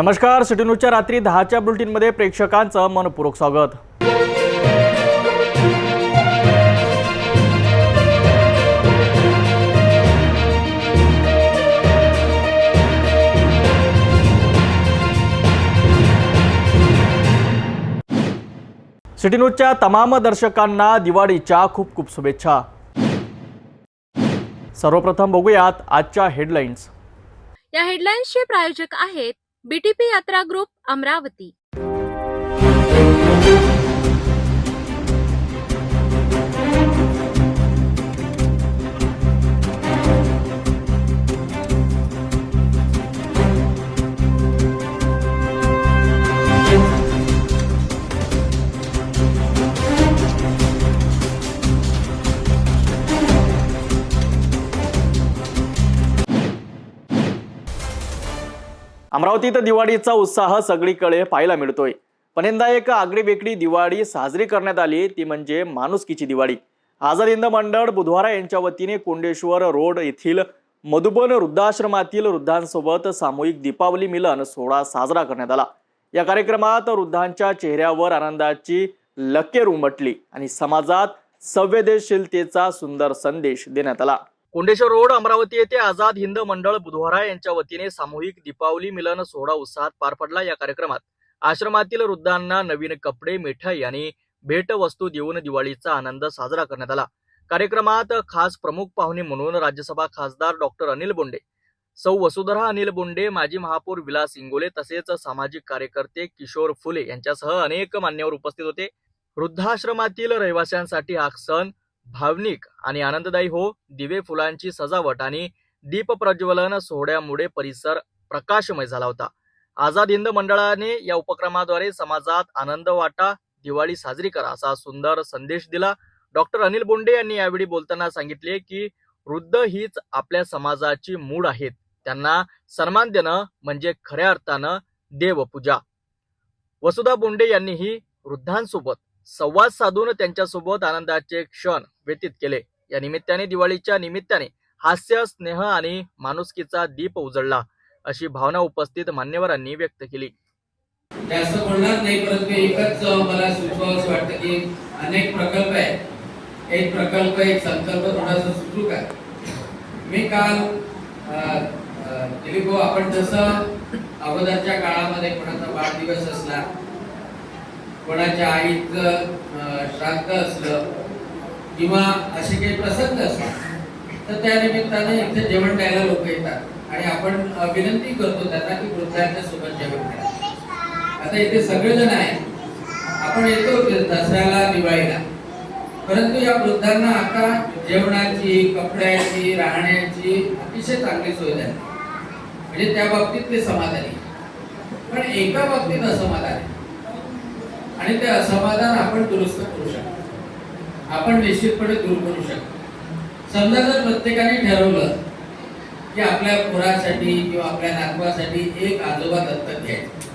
नमस्कार सिटी न्यूजच्या रात्री दहाच्या बुलेटिनमध्ये प्रेक्षकांचं मनपूर्वक स्वागत. सिटी न्यूजच्या तमाम दर्शकांना दिवाळीच्या खूप खूप शुभेच्छा. सर्वप्रथम बघूयात आजच्या हेडलाईन्स. या हेडलाईन्सचे प्रायोजक आहेत बीटीपी यात्रा ग्रुप अमरावती. अमरावतीत दिवाळीचा उत्साह सगळीकडे पाहायला मिळतोय. पण यंदा एक आगळीवेगळी दिवाळी साजरी करण्यात आली ती म्हणजे माणुसकीची दिवाळी. आझाद हिंद मंडळ बुधवारा यांच्या वतीने कोंडेश्वर रोड येथील मधुबन वृद्धाश्रमातील वृद्धांसोबत सामूहिक दीपावली मिलन सोहळा साजरा करण्यात आला. या कार्यक्रमात वृद्धांच्या चेहऱ्यावर आनंदाची लकेर उमटली आणि समाजात संवेदनशीलतेचा सुंदर संदेश देण्यात आला. कोंडेश्वर रोड अमरावती येथे आझाद हिंद मंडळ बुधवारा यांच्या वतीने सामूहिक दीपावली मिलन सोहळा उत्साहात पार पडला या कार्यक्रमात. आश्रमातील वृद्धांना नवीन कपडे मिठाई आणि भेटवस्तू देऊन दिवाळीचा आनंद साजरा करण्यात आला. कार्यक्रमात खास प्रमुख पाहुणे म्हणून राज्यसभा खासदार डॉक्टर अनिल बोंडे सौ वसुधरा अनिल बोंडे माजी महापौर विलास इंगोले तसेच सामाजिक कार्यकर्ते किशोर फुले यांच्यासह अनेक मान्यवर उपस्थित होते. वृद्धाश्रमातील रहिवाशांसाठी हा सण भावनिक आणि आनंददायी हो दिवे फुलांची सजावट आणि दीप प्रज्वलन सोहळ्यामुळे परिसर प्रकाशमय झाला होता. आझाद हिंद मंडळाने या उपक्रमाद्वारे समाजात आनंद वाटा दिवाळी साजरी करा असा सुंदर संदेश दिला. डॉक्टर अनिल बोंडे यांनी यावेळी बोलताना सांगितले की वृद्ध हीच आपल्या समाजाची मूळ आहेत. त्यांना सन्मान देणं म्हणजे खऱ्या अर्थानं देवपूजा. वसुधा बोंडे यांनीही वृद्धांसोबत संवाद साधून त्यांच्यासोबत आनंदाचे क्षण व्यतीत केले. या निमित्ताने दिवाळीच्या निमित्ताने हास्य स्नेह आणि माणुसकीचा दीप उजळला अशी भावना उपस्थित मान्यवरांनी व्यक्त केली. जास्त बोलणार नाही परंतु एकच मला सुचवावंसं वाटतं की अनेक प्रकल्प आहेत. एक प्रकल्प एक संकल्प थोडासा सुचू का मी काल दिलीप भाऊ आपण जसं अगोदरच्या काळामध्ये कोणाचा वाढदिवस असला कोणाच्या आईचं श्राद्ध असलं किंवा असे काही प्रसंग असतात तर त्या निमित्ताने इथे जेवण द्यायला लोक येतात. आणि आपण विनंती करतो त्यांना की वृद्धांच्या सोबत जेवण करा. आता इथे सगळेजण आहेत. आपण येतो दसऱ्याला दिवाळीला. परंतु या वृद्धांना आता जेवणाची कपड्याची राहण्याची अतिशय चांगली सोय झाली. म्हणजे त्या बाबतीत ते समाधानी पण एका बाबतीत असमाधान आहे आणि ते असमाधान आपण दुरुस्त करू शकतो. आपण निश्चितपणे दूर करू शकतो. समजा जर प्रत्येकाने ठरवलं की आपल्या पुरासाठी किंवा आपल्या नातवासाठी एक आजोबा दत्तक घ्यायचा.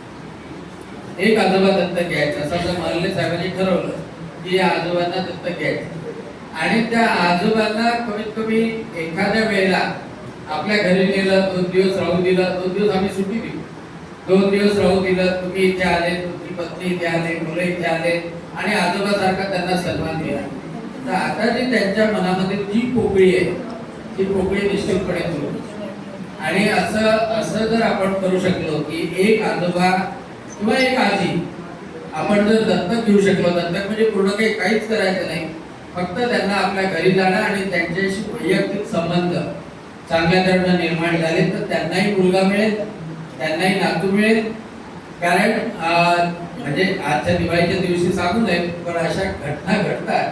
एक आजोबा दत्तक घ्यायचा. समजा महल्ले साहेबांनी ठरवलं की या आजोबांना दत्तक घ्यायचं. आणि त्या आजोबांना कमीत कमी एखाद्या वेळेला आपल्या घरी नेलं दोन दिवस राहू दिलं दोन दिवस आम्ही सुट्टी दिली. दोन दिवस राहू दिलं तुम्ही इथे आले पत्नी इथे आले मुलं इथे आले आणि आजोबासारखा त्यांना सन्मान दिला तर आता जी त्यांच्या मनामध्ये जी पोकळी आहे ती पोकळी निश्चितपणे दूर आणि असं असं जर आपण करू शकलो की एक आजोबा किंवा एक आजी आपण जर दत्तक घेऊ शकलो दत्तक म्हणजे पूर्ण काही काहीच करायचं नाही फक्त त्यांना आपल्या घरी जाणं आणि त्यांच्याशी वैयक्तिक संबंध चांगल्या तऱ्हेनं निर्माण झाले तर त्यांनाही मुलगा मिळेल त्यांनाही नातू मिळेल. कारण म्हणजे आजच्या दिवाळीच्या दिवशी सांगू नये पण अशा घटना घडतात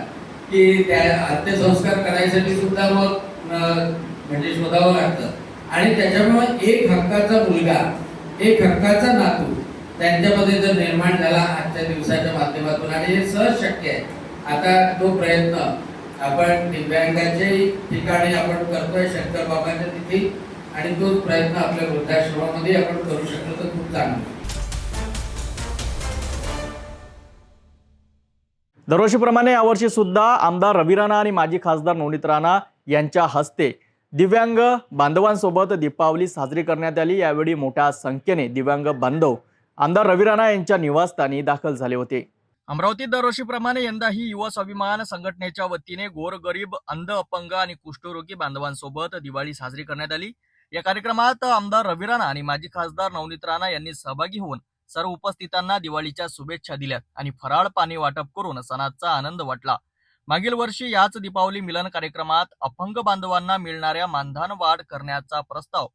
की त्या अंत्यसंस्कार करायसाठी सुद्धा मग म्हणजे शोधावं लागतं. आणि त्याच्यामुळे एक हक्काचा मुलगा एक हक्काचा नातू त्यांच्यामध्ये जर निर्माण झाला आजच्या दिवसाच्या माध्यमातून आणि हे सहज शक्य आहे. आता तो प्रयत्न आपण दिव्यांगाच्याही ठिकाणी आपण करतोय शंकर बाबांच्या तिथे आणि तोच प्रयत्न आपल्या वृद्धाश्रमामध्ये आपण करू शकलो तर खूप चांगलं. दरवर्षीप्रमाणे यावर्षी सुद्धा आमदार रवी राणा आणि माजी खासदार नवनीत राणा यांच्या हस्ते दिव्यांग बांधवांसोबत दीपावली साजरी करण्यात आली. यावेळी मोठ्या संख्येने दिव्यांग बांधव आमदार रवी राणा यांच्या निवासस्थानी दाखल झाले होते. अमरावती दरवर्षीप्रमाणे यंदाही युवा स्वाभिमान संघटनेच्या वतीने गोरगरीब अंध अपंग आणि कुष्ठरोगी बांधवांसोबत दिवाळी साजरी करण्यात आली. या कार्यक्रमात आमदार रवी राणा आणि माजी खासदार नवनीत राणा यांनी सहभागी होऊन सर्व उपस्थितांना दिवाळीच्या शुभेच्छा दिल्यात आणि फराळ पाणी वाटप करून सणाचा आनंद वाटला. मागील वर्षी याच दीपावली मिलन कार्यक्रमात अपंग बांधवांना मिळणाऱ्या मानधन वाढ करण्याचा प्रस्ताव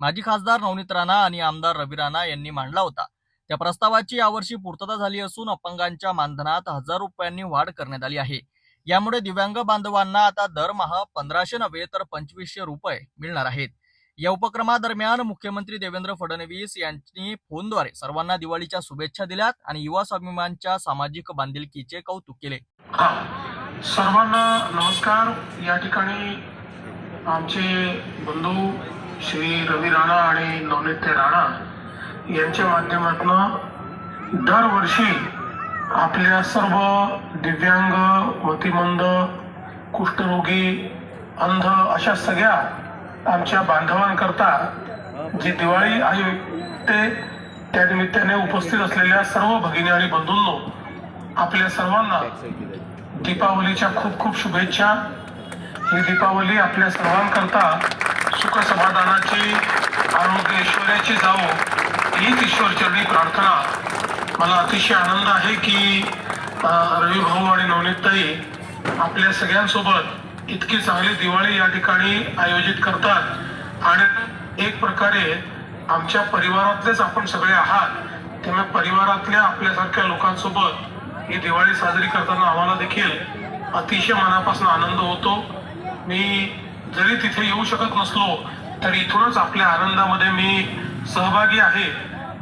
माजी खासदार नवनीत राणा आणि आमदार रवी राणा यांनी मांडला होता. त्या प्रस्तावाची यावर्षी पूर्तता झाली असून अपंगांच्या मानधनात हजार रुपयांनी वाढ करण्यात आली आहे. यामुळे दिव्यांग बांधवांना आता दरमहा पंधराशे नव्हे तर पंचवीसशे रुपये मिळणार आहेत. या उपक्रमादरम्यान मुख्यमंत्री देवेंद्र फडणवीस यांनी फोनद्वारे सर्वांना दिवाळीच्या शुभेच्छा दिल्यात आणि युवा स्वाभिमानच्या सामाजिक बांधिलकीचे कौतुक केले. हा सर्वांना नमस्कार. या ठिकाणी आमचे बंधू श्री रवी राणा आणि नवनीते राणा यांच्या माध्यमातून दरवर्षी आपल्या सर्व दिव्यांग मतिमंद कुष्ठरोगी अंध अशा सगळ्या आमच्या बांधवांकरता जी दिवाळी आयोजते त्या निमित्ताने उपस्थित असलेल्या सर्व भगिनी आणि बंधूंनो आपल्या सर्वांना दीपावलीच्या खूप खूप शुभेच्छा. ही दीपावली आपल्या सर्वांकरता सुख समाधानाची आरोग्य ऐश्वर्याची जावो हीच ईश्वरचरणी प्रार्थना. मला अतिशय आनंद आहे की रवी भाऊ आणि नवनीतताई आपल्या सगळ्यांसोबत इतकी चांगली दिवाळी या ठिकाणी आयोजित करतात. आणि एक प्रकारे आमच्या परिवारातलेच आपण सगळे आहात त्यामुळे परिवारातल्या आपल्यासारख्या लोकांसोबत ही दिवाळी साजरी करताना आम्हाला देखील अतिशय मनापासून आनंद होतो. मी जरी तिथे येऊ शकत नसलो तरी इथूनच आपल्या आनंदामध्ये मी सहभागी आहे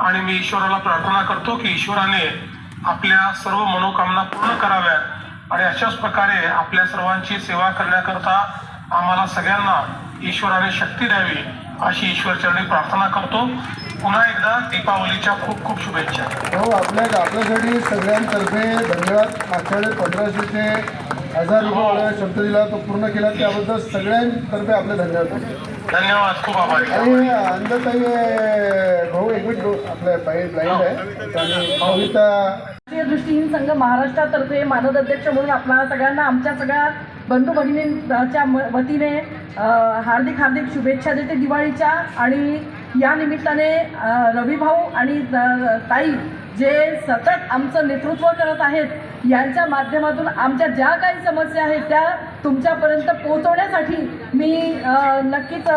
आणि मी ईश्वराला प्रार्थना करतो की ईश्वराने आपल्या सर्व मनोकामना पूर्ण कराव्यात. आणि अशाच प्रकारे आपल्या सर्वांची सेवा करण्याकरता आम्हाला सगळ्यांना ईश्वराने शक्ती द्यावी अशी ईश्वरचरणी प्रार्थना करतो. पुन्हा एकदा दीपावलीच्या खूप खूप शुभेच्छा. हो आपल्या आपल्यासाठी सगळ्यांतर्फे धन्यवाद. आठवडे पंधराशेचे हजार रुपये शब्द दिला तो पूर्ण केला. त्याबद्दल सगळ्यांतर्फे आपले धन्यवाद. धन्यवाद. खूप आभारी. आणि अंधताई भाऊ एक मिनिट आपल्या बाई ब्लाइंड आहे. आणि राष्ट्रीय दृष्टीहीन संघ महाराष्ट्रातर्फे मानद अध्यक्ष म्हणून आपल्या सगळ्यांना आमच्या सगळ्या बंधू भगिनींच्या म- वतीने हार्दिक हार्दिक शुभेच्छा देते दिवाळीच्या. आणि या निमित्ताने रवी भाऊ आणि ताई जे सतत आमचं नेतृत्व करत आहेत यांच्या माध्यमातून आमच्या ज्या काही समस्या आहेत त्या तुमच्यापर्यंत पोहोचवण्यासाठी मी नक्कीच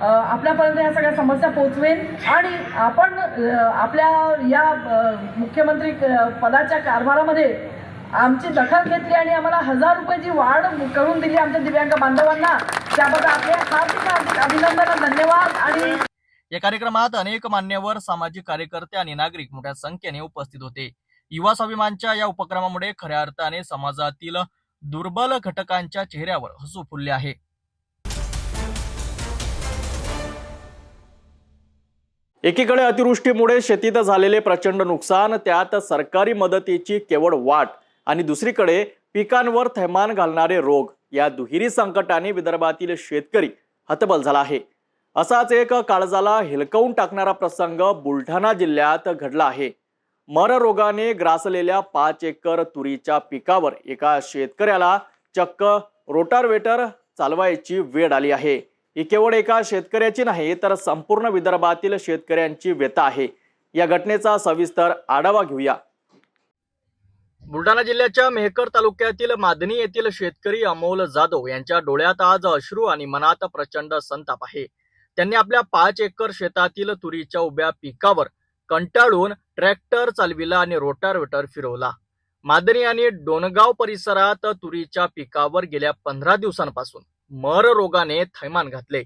आपल्यापर्यंत ह्या सगळ्या समस्या पोचवेन आणि आपण आपल्या या मुख्यमंत्री क- पदाच्या कारभारामध्ये आमची दखल घेतली आणि आम्हाला हजार रुपयाची वाढ करून दिली आमच्या दिव्यांग बांधवांना त्याबद्दल आपले हार्दिक अभिनंदन धन्यवाद आणि या कार्यक्रमात अनेक मान्यवर सामाजिक कार्यकर्ते आणि नागरिक मोठ्या संख्येने उपस्थित होते. युवा स्वाभिमानच्या या उपक्रमामुळे खऱ्या अर्थाने समाजातील दुर्बल घटकांच्या चेहऱ्यावर हसू फुलले आहे. एकीकडे अतिवृष्टीमुळे शेतीत झालेले प्रचंड नुकसान त्यात सरकारी मदतीची केवळ वाट आणि दुसरीकडे पिकांवर थैमान घालणारे रोग या दुहेरी संकटाने विदर्भातील शेतकरी हतबल झाला आहे. असाच एक काळजाला हिलकवून टाकणारा प्रसंग बुलढाणा जिल्ह्यात घडला आहे. मर रोगाने ग्रासलेल्या पाच एकर तुरीच्या पिकावर एका शेतकऱ्याला चक्क रोटारवेटर चालवायची वेळ आली आहे. ही केवळ एका शेतकऱ्याची नाही तर संपूर्ण विदर्भातील शेतकऱ्यांची व्यथा आहे. या घटनेचा सविस्तर आढावा घेऊया. बुलढाणा जिल्ह्याच्या मेहकर तालुक्यातील मादनी येथील शेतकरी अमोल जाधव यांच्या डोळ्यात आज अश्रू आणि मनात प्रचंड संताप आहे. त्यांनी आपल्या पाच एकर शेतातील तुरीच्या उभ्या पिकावर कंटाळून ट्रॅक्टर चालविला आणि रोटारवेटर फिरवला. मादरी आणि डोनगाव परिसरात तुरीच्या पिकावर गेल्या पंधरा दिवसांपासून मर रोगाने थैमान घातले.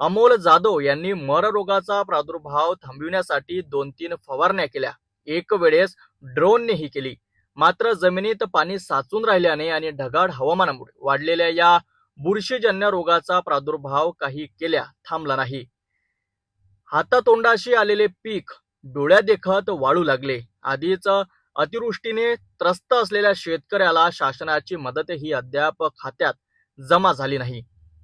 अमोल जाधव यांनी मर रोगाचा प्रादुर्भाव थांबविण्यासाठी दोन तीन फवारण्या केल्या. एक वेळेस ड्रोननेही केली. मात्र जमिनीत पाणी साचून राहिल्याने आणि ढगाळ हवामानामुळे वाढलेल्या या बुरशीजन्य रोगाचा प्रादुर्भाव काही केल्या थांबला नाही. हातातोंडाशी आलेले पीक डोळ्या देखत वाळू लागले. आधीच अतिवृष्टीने त्रस्त असलेल्या शेतकऱ्याला शासनाची मदतही अद्याप खात्यात जमा झाली नाही.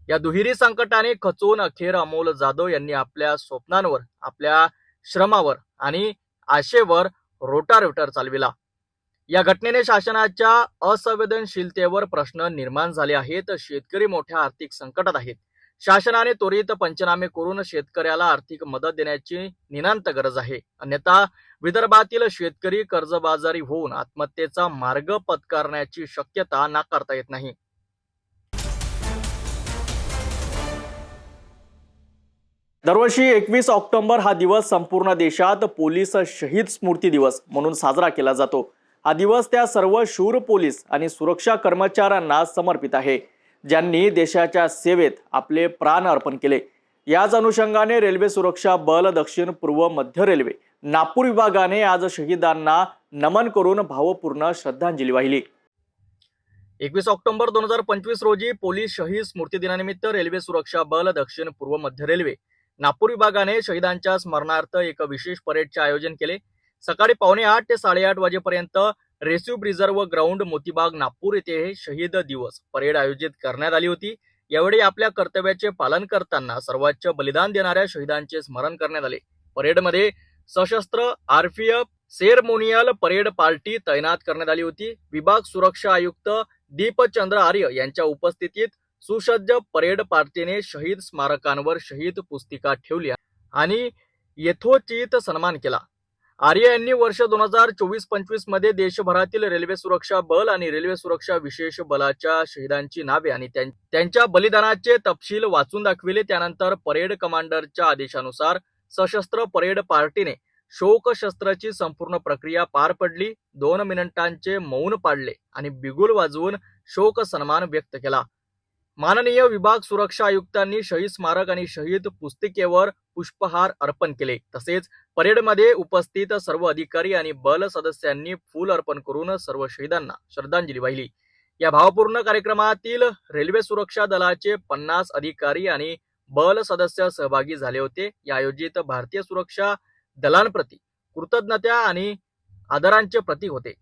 या दुहेरी संकटाने खचून अखेर अमोल जाधव यांनी आपल्या स्वप्नांवर आपल्या श्रमावर आणि आशेवर रोटारोटर चालविला. या घटनेने शासनाच्या असंवेदनशीलतेवर प्रश्न निर्माण झाले आहेत. शेतकरी मोठ्या आर्थिक संकटात आहेत. शासनाने त्वरित पंचनामे करून शेतकऱ्याला आर्थिक मदत देण्याची निनांत गरज आहे. अन्यथा विदर्भातील शेतकरी कर्जबाजारी होऊन आत्महत्येचा मार्ग पत्करण्याची शक्यता नाकारता येत नाही. दरवर्षी एकवीस ऑक्टोबर हा दिवस संपूर्ण देशात पोलीस शहीद स्मृती दिवस म्हणून साजरा केला जातो. हा दिवस त्या सर्व शूर पोलीस आणि सुरक्षा कर्मचाऱ्यांना समर्पित आहे. ज्यांनी देशाच्या सेवेत आपले प्राण अर्पण केले. याच अनुषंगाने रेल्वे सुरक्षा बल दक्षिण पूर्व मध्य रेल्वे नागपूर विभागाने आज शहीदांना नमन करून भावपूर्ण श्रद्धांजली वाहिली. एकवीस ऑक्टोबर दोन हजार पंचवीस रोजी पोलीस शहीद स्मृती दिनानिमित्त रेल्वे सुरक्षा बल दक्षिण पूर्व मध्य रेल्वे नागपूर विभागाने शहीदांच्या स्मरणार्थ एक विशेष परेडचे आयोजन केले. सकाळी पावणे आठ ते साडेआठ वाजेपर्यंत receive reserve ground Motibagh Nagpur येथे हे शहीद दिवस परेड आयोजित करण्यात आली होती. यावेळी आपल्या कर्तव्याचे पालन करताना सर्वोच्च बलिदान देणाऱ्या शहीदांचे स्मरण करण्यात आले. परेडमध्ये सशस्त्र आरपीएफ सेरमोनियल परेड पार्टी तैनात करण्यात आली होती. विभाग सुरक्षा आयुक्त दीपचंद्र आर्य यांच्या उपस्थितीत सुसज्ज परेड पार्टीने शहीद स्मारकांवर शहीद पुस्तिका ठेवल्या आणि यथोचित सन्मान केला. आर्य यांनी वर्ष दोन हजार चोवीस पंचवीसमध्ये देशभरातील रेल्वे सुरक्षा बल आणि रेल्वे सुरक्षा विशेष बलाच्या शहीदांची नावे आणि त्यां- त्यांच्या बलिदानाचे तपशील वाचून दाखविले. त्यानंतर परेड कमांडरच्या आदेशानुसार सशस्त्र परेड पार्टीने शोकशस्त्राची संपूर्ण प्रक्रिया पार पडली. दोन मिनिटांचे मौन पाडले आणि बिगुल वाजवून शोक सन्मान व्यक्त केला. माननीय विभाग सुरक्षा आयुक्तांनी शहीद स्मारक आणि शहीद पुस्तिकेवर पुष्पहार अर्पण केले. तसेच परेडमध्ये उपस्थित सर्व अधिकारी आणि बल सदस्यांनी फूल अर्पण करून सर्व शहीदांना श्रद्धांजली वाहिली. या भावपूर्ण कार्यक्रमातील रेल्वे सुरक्षा दलाचे पन्नास अधिकारी आणि बल सदस्य सहभागी झाले होते. या आयोजित भारतीय सुरक्षा दलांप्रती कृतज्ञता आणि आदरांचे प्रतीक होते.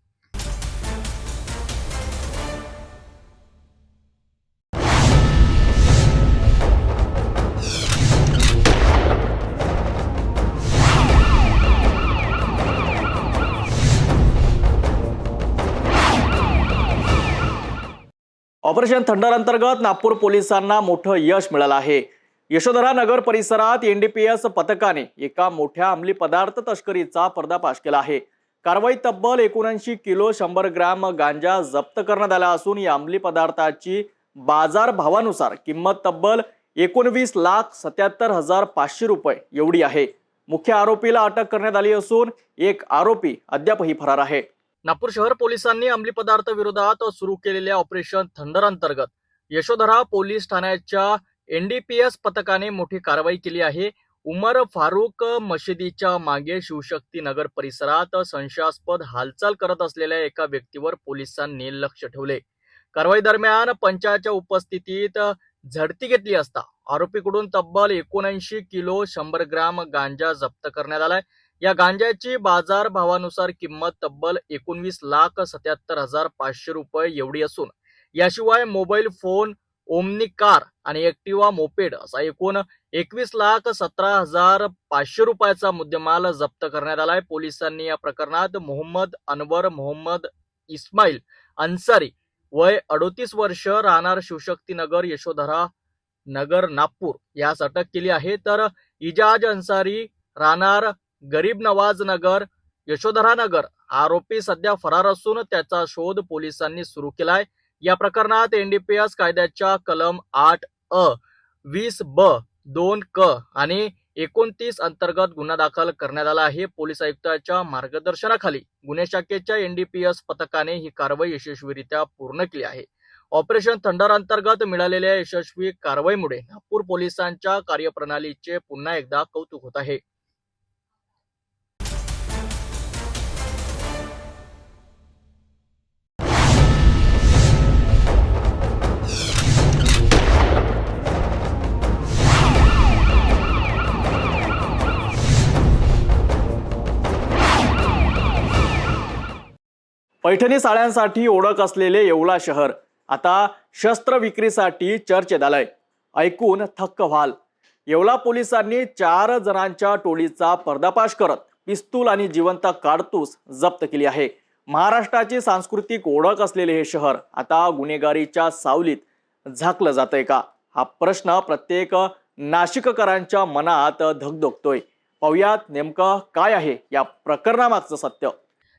ऑपरेशन थंडर अंतर्गत नागपूर पोलिसांना मोठं यश मिळालं आहे. यशोधरा नगर परिसरात एनडीपीएस पथकाने एका मोठ्या अंमली पदार्थ तस्करीचा पर्दाफाश केला आहे. कारवाई तब्बल एकोणऐंशी किलो शंभर ग्रॅम गांजा जप्त करण्यात आला असून या अंमली पदार्थाची बाजार भावानुसार किंमत तब्बल एकोणवीस लाख सत्याहत्तर हजार पाचशे रुपये एवढी आहे. मुख्य आरोपीला अटक करण्यात आली असून एक आरोपी अद्यापही फरार आहे. नागपूर शहर पोलिसांनी अंमली पदार्थ विरोधात सुरू केलेल्या ऑपरेशन थंडर अंतर्गत. यशोधरा पोलीस ठाण्याच्या एनडीपीएस पथकाने मोठी कारवाई केली आहे. उमर फारूक मशिदीच्या मागे शिवशक्ती नगर परिसरात संशयास्पद हालचाल करत असलेल्या एका व्यक्तीवर पोलिसांनी लक्ष ठेवले. कारवाई दरम्यान पंचाच्या उपस्थितीत झडती घेतली असता आरोपीकडून तब्बल एकोणऐंशी किलो शंभर ग्राम गांजा जप्त करण्यात आलाय. या गांजाची बाजार भावानुसार किंमत तब्बल एकोणवीस लाख सत्याहत्तर हजार पाचशे रुपये एवढी असून याशिवाय मोबाईल फोन ओमनी कार आणि एक्टिवा मोपेड असा एकूण एकवीस लाख सतरा हजार पाचशे रुपयाचा मुद्देमाल जप्त करण्यात आलाय. पोलिसांनी या प्रकरणात मोहम्मद अनवर मोहम्मद इस्माईल अन्सारी वय अडोतीस वर्ष राहणार शिवशक्तीनगर यशोधरा नगर नागपूर. यास अटक केली आहे. तर इजाज अन्सारी राहणार गरीब नवाज नगर यशोधरा नगर आरोपी सध्या फरार असून त्याचा शोध पोलिसांनी सुरू केलाय. या प्रकरणात एनडीपीएस कायद्याच्या कलम आठ अ वीस ब दोन क आणि एकोणतीस अंतर्गत गुन्हा दाखल करण्यात आला आहे. पोलीस आयुक्ताच्या मार्गदर्शनाखाली गुन्हे शाखेच्या एनडीपीएस पथकाने ही कारवाई यशस्वीरित्या पूर्ण केली आहे. ऑपरेशन थंडर अंतर्गत मिळालेल्या यशस्वी कारवाईमुळे नागपूर पोलिसांच्या कार्यप्रणालीचे पुन्हा एकदा कौतुक होत आहे. पैठणी साड्यांसाठी ओळख असलेले येवला शहर आता शस्त्र विक्रीसाठी चर्चेत आलंय. ऐकून थक्क व्हाल. येवला पोलिसांनी चार जणांच्या टोळीचा पर्दाफाश करत पिस्तूल आणि जिवंत कारतूस जप्त केली आहे. महाराष्ट्राची सांस्कृतिक ओळख असलेले हे शहर आता गुन्हेगारीच्या सावलीत झाकलं जातंय का? हा प्रश्न प्रत्येक नाशिककरांच्या मनात धगधगतोय. पाहुयात नेमकं काय आहे या प्रकरणामागचं सत्य?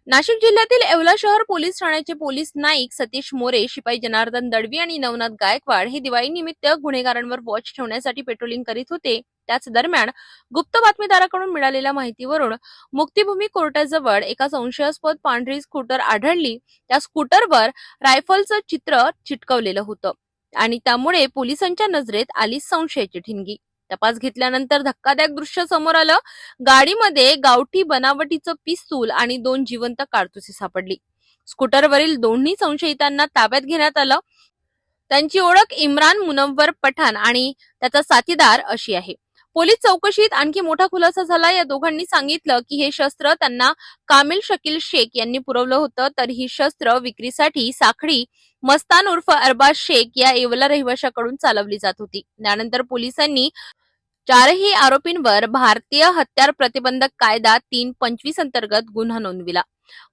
नाशिक जिल्ह्यातील येवला शहर पोलीस ठाण्याचे पोलीस नाईक सतीश मोरे शिपाई जनार्दन दडवी आणि नवनाथ गायकवाड हे दिवाळी निमित्त गुन्हेगारांवर वॉच ठेवण्यासाठी पेट्रोलिंग करीत होते. त्याच दरम्यान गुप्त बातमीदाराकडून मिळालेल्या माहितीवरून मुक्तीभूमी कोर्टाजवळ एका संशयास्पद पांढरी स्कूटर आढळली. त्या स्कूटरवर रायफलचं चित्र चिटकवलेलं होतं आणि त्यामुळे पोलिसांच्या नजरेत आली संशयाची ठिणगी. तपास घेतल्यानंतर धक्कादायक दृश्य समोर आलं. गाडीमध्ये गावठी बनावटीचं पिस्तूल आणि दोन जिवंत कारतुसे सापडली. स्कूटरवरील दोन्ही संशयितांना ताब्यात घेण्यात आलं. त्यांची ओळख इम्रान मुनव्वर पठाण आणि त्याचा साथीदार अशी आहे. पोलीस चौकशीत आणखी मोठा खुलासा झाला. या दोघांनी सांगितलं की हे शस्त्र त्यांना कामिल शकील शेख यांनी पुरवलं होतं. तर ही शस्त्र विक्रीसाठी साखळी मस्तान उर्फ अरबाज शेख या येवला रहिवाशाकडून चालवली जात होती. त्यानंतर पोलिसांनी चारही आरोपींवर भारतीय हत्यार प्रतिबंधक कायदा तीन पंचवीस अंतर्गत गुन्हा नोंदविला.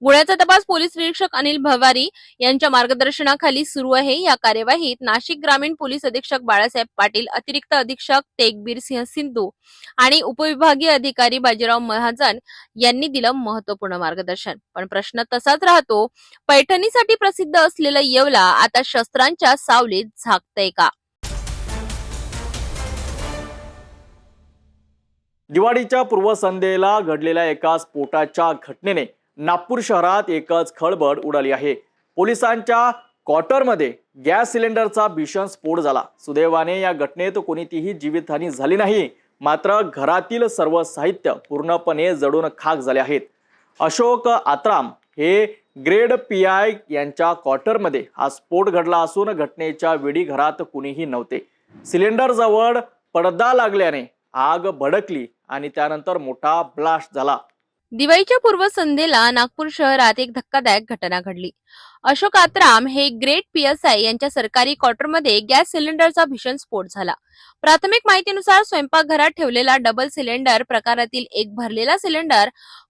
गुन्ह्याचा तपास पोलीस निरीक्षक अनिल भवारी यांच्या मार्गदर्शनाखाली सुरू आहे. या कार्यवाहीत नाशिक ग्रामीण पोलीस अधीक्षक बाळासाहेब पाटील अतिरिक्त अधीक्षक तेगबीर सिंह सिंधू आणि उपविभागीय अधिकारी बाजीराव महाजन यांनी दिलं महत्त्वपूर्ण मार्गदर्शन. पण प्रश्न तसाच राहतो पैठणीसाठी प्रसिद्ध असलेलं येवला आता शस्त्रांच्या सावलीत झाकतंय का? दिवाळीच्या पूर्वसंध्येला घडलेल्या एका स्फोटाच्या घटनेने नागपूर शहरात एकच खळबळ उडाली आहे. पोलिसांच्या क्वार्टरमध्ये गॅस सिलेंडरचा भीषण स्फोट झाला. सुदैवाने या घटनेत कोणतीही जीवितहानी झाली नाही. मात्र घरातील सर्व साहित्य पूर्णपणे जडून खाक झाले आहेत. अशोक आत्राम हे ग्रेड पी आय यांच्या क्वार्टरमध्ये हा स्फोट घडला असून घटनेच्या वेळी घरात कुणीही नव्हते. सिलेंडरजवळ पडदा लागल्याने आग भडकली आणि त्यानंतर मोठा ब्लास्ट झाला. दिवाळीच्या पूर्वसंध्येला नागपूर शहरात एक धक्कादायक घटना घडली. अशोक आत्राम हे ग्रेट पीएसआय यांच्या सरकारी क्वार्टरमध्ये गॅस सिलेंडरचा भीषण स्फोट झाला. प्राथमिक माहितीनुसार स्वयंपाकघरात ठेवलेला डबल सिलेंडर प्रकारातील एक भरलेला सिलेंडर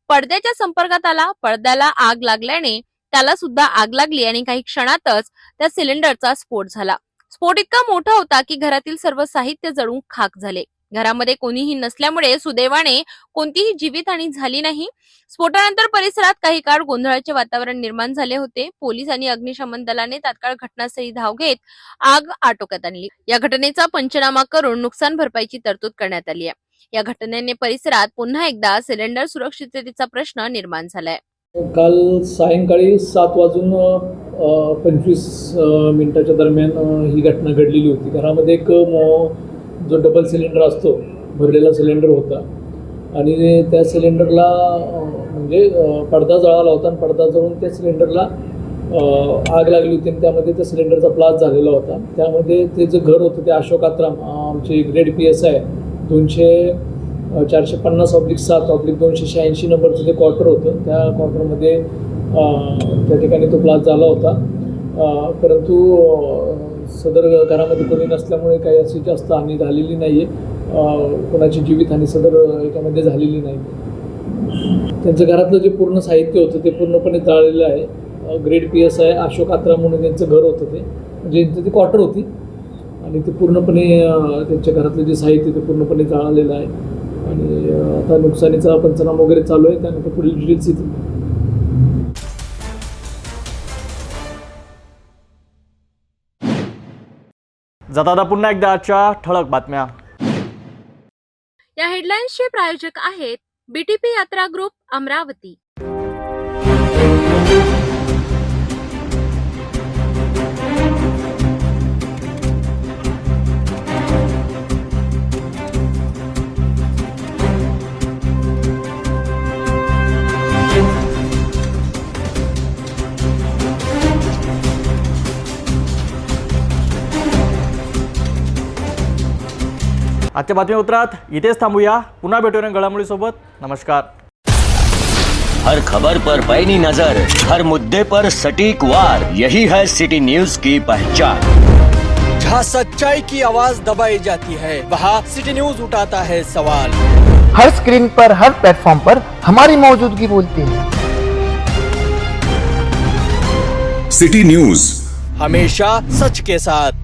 पडद्याच्या संपर्कात आला. पडद्याला आग लागल्याने त्याला सुद्धा आग लागली आणि काही क्षणातच त्या सिलेंडरचा स्फोट झाला. स्फोट इतका मोठा होता की घरातील सर्व साहित्य जळून खाक झाले. घरामध्ये कोणीही नसल्यामुळे सुदैवाने कोणतीही जीवितहानी झाली नाही. स्फोटानंतर परिसरात काही काळ गोंधळाचे वातावरण निर्माण झाले होते. पोलीस आणि अग्निशमन दलाने तात्काळ घटनास्थळी धाव घेत आग आटोक्यात आणली. या घटनेचा पंचनामा करून नुकसान भरपाईची तरतूद करण्यात आली आहे. या घटनेने परिसरात पुन्हा एकदा सिलेंडर सुरक्षिततेचा प्रश्न निर्माण झालाय. काल सायंकाळी सात वाजून पंचवीस मिनिटाच्या दरम्यान ही घटना घडलेली होती. घरामध्ये एक जो डबल सिलेंडर असतो भरलेला सिलेंडर होता. आणि त्या सिलेंडरला म्हणजे पडदा जळाला होता आणि पडदा जळून त्या सिलेंडरला आग लागली होती आणि त्यामध्ये त्या सिलेंडरचा ब्लास्ट झालेला होता. त्यामध्ये ते जे घर होतं ते अशोक आत्राम आमचे ग्रेड पी एस आय दोनशे चारशे पन्नास ऑब्लिक सात ऑब्लिक दोनशे शहाऐंशी नंबरचं जे क्वार्टर होतं त्या क्वार्टरमध्ये त्या ठिकाणी तो ब्लास्ट झाला होता. परंतु सदर घरामध्ये कोणी नसल्यामुळे काही अशी जास्त हानी झालेली नाही आहे कोणाची जीवितहानी सदर याच्यामध्ये झालेली नाही. त्यांचं घरातलं जे पूर्ण साहित्य होतं ते पूर्णपणे जाळलेलं आहे. Grade P S I Ashok Atra म्हणून त्यांचं घर होतं ते. म्हणजे त्यांचं ती क्वार्टर होती. आणि ते पूर्णपणे त्यांच्या घरातलं जे साहित्य ते पूर्णपणे जाळलेलं आहे. आणि आता नुकसानीचा पंचनामा वगैरे चालू आहे. त्यानंतर पुढील डिटेल्स येतील जाता पुन्हा एकदा आजच्या ठळक बातम्या. या हेडलाईन्सचे प्रायोजक आहेत बीटीपी यात्रा ग्रुप अमरावती. आजच्या बातमी उतरात इथेच थांबूया. पुन्हा भेटूया घडामोडीसोबत. नमस्कार. हर खबर पर पैनी नजर हर मुद्दे पर सटीक वार यही है सिटी न्यूज की पहचान. जहां सच्चाई की आवाज दबाई जाती है वहां सिटी न्यूज उठाता है सवाल. हर स्क्रीन पर हर प्लेटफॉर्म पर हमारी मौजूदगी बोलती है। City news. हमेशा सच के साथ.